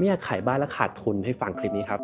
ไม่อยากขายบ้านแล้วขาดทุนให้ฟังคลิปนี้ครับ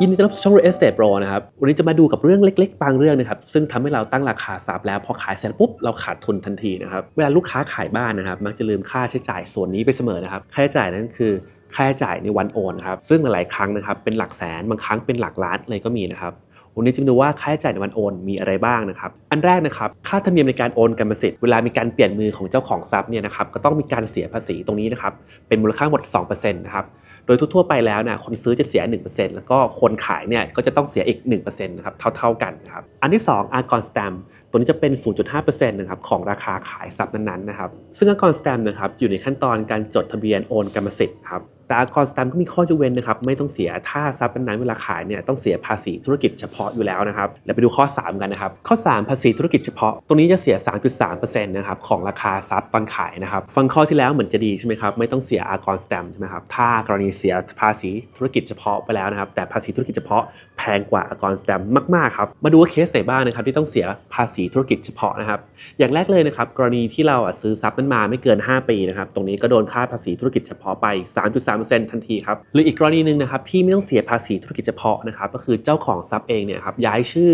ยินดีต้อนรับสู่ช่อง Real Estate Pro นะครับ วันนี้จะมาดูกับเรื่องเล็ก ๆ บางเรื่องนะครับ ซึ่งทำให้เราตั้งราคาทรัพย์แล้ว พอขายเสร็จปุ๊บ เราขาดทุนทันทีนะครับ เวลาลูกค้าขายบ้านนะครับ มักจะลืมค่าใช้จ่ายส่วนนี้ไปเสมอนะครับ ค่าใช้จ่ายนั้นคือค่าใช้จ่ายในวันโอนครับ ซึ่งหลายๆครั้งนะครับ เป็นหลักแสน บางครั้งเป็นหลักล้านเลยก็มีนะครับ วันนี้จะมาดูว่าค่าใช้จ่ายในวันโอนมีอะไรบ้างนะครับ อันแรกนะครับ ค่าธรรมเนียมในการโอนกรรมสิทธิ์เวลามีการเปลี่ยนมือของเจ้าของทรัพย์เนี่ยนะครับ ก็ต้องมีการเสียภาษีตรงนี้นะครับ เป็นมูลค่าหมด 2%นะครับ โดยทั่วๆไปแล้วนะคนซื้อจะเสีย 1%แล้วก็คนขายเนี่ยก็จะต้องเสียอีก 1%นะครับ เท่าๆกันนะครับ อันที่2 a r g o n Stamp ตัวนี้จะเป็น 0.5%นะครับของราคาขายทรัพย์นั้นๆนะครับ ซึ่ง a r g o n Stamp นะครับอยู่ในขั้นตอนการจดทะเบียนโอนกรรมสิทธิ์ครับ แต่ a r g o n Stamp ก็มีข้อยกเว้นนะครับ ไม่ต้องเสียถ้าทรัพย์นั้นเวลาขายเนี่ยต้องเสียภาษีธุรกิจเฉพาะอยู่แล้วนะครับแล้วไปดูข้อ 3 กันนะครับ ข้อ 3 ภาษีธุรกิจเฉพาะ ตรงนี้จะเสีย 3.3%นะครับของราคาทรัพย์ตอนขายนะครับ ฟังข้อที่แล้วเหมือนจะดีใช่ไหมครับ ไม่ต้องเสีย a r g o n Stamp ใช่ไหมครับ ถ้ากรณีเสียภาษีธุรกิจเฉพาะไปแล้วนะครับ แต่ภาษีธุรกิจเฉพาะแพงกว่า a r g o n Stamp มากๆครับ มาดูว่าเคสไหนบ้างนะครับที่ต้องเสียภาษีธุรกิจเฉพาะนะครับ อย่างแรกเลยนะครับกรณีที่เราซื้อทรัพย์นั้นมาไม่เกิน 5 ปีนะครับ ตรงนี้ก็โดนค่าภาษีธุรกิจเฉพาะไป 3.3ทันทีครับ หรืออีกกรณีหนึ่งนะครับที่ไม่ต้องเสียภาษีธุรกิจเฉพาะนะครับก็คือเจ้าของทรัพย์เองเนี่ยครับย้ายชื่อ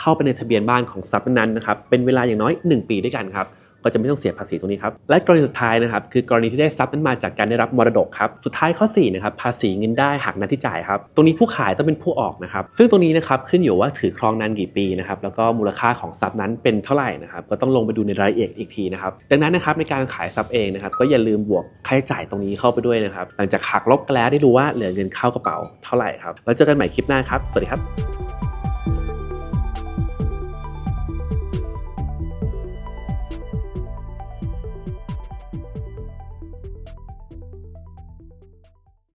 เข้าไปในทะเบียนบ้านของทรัพย์นั้นนะครับเป็นเวลาอย่างน้อย 1 ปีด้วยกันครับ ก็จะไม่ต้องเสียภาษีตรงนี้ครับและกรณีสุดท้ายนะครับคือกรณีที่ได้ทรัพย์นั้นมาจากการได้รับมรดกครับสุดท้ายข้อ4นะครับภาษีเงินได้หักนัดที่จ่ายครับตรงนี้ผู้ขายต้องเป็นผู้ออกนะครับซึ่งตรงนี้นะครับขึ้นอยู่ว่าถือครองนานกี่ปีนะครับแล้วก็มูลค่าของทรัพย์นั้นเป็นเท่าไหร่นะครับก็ต้องลงไปดูในรายละเอียดอีกทีนะครับดังนั้นนะครับในการขายทรัพย์เองนะครับก็อย่าลืมบวกค่าใช้จ่ายตรงนี้เข้าไปด้วยนะครับหลังจากหักลบกันแล้วได้รู้ว่าเหลือเงินเข้ากระเป๋าเท่าไหร่ครับแล้วเจอกันใหม่คลิปหน้าครับสวัสดีครับ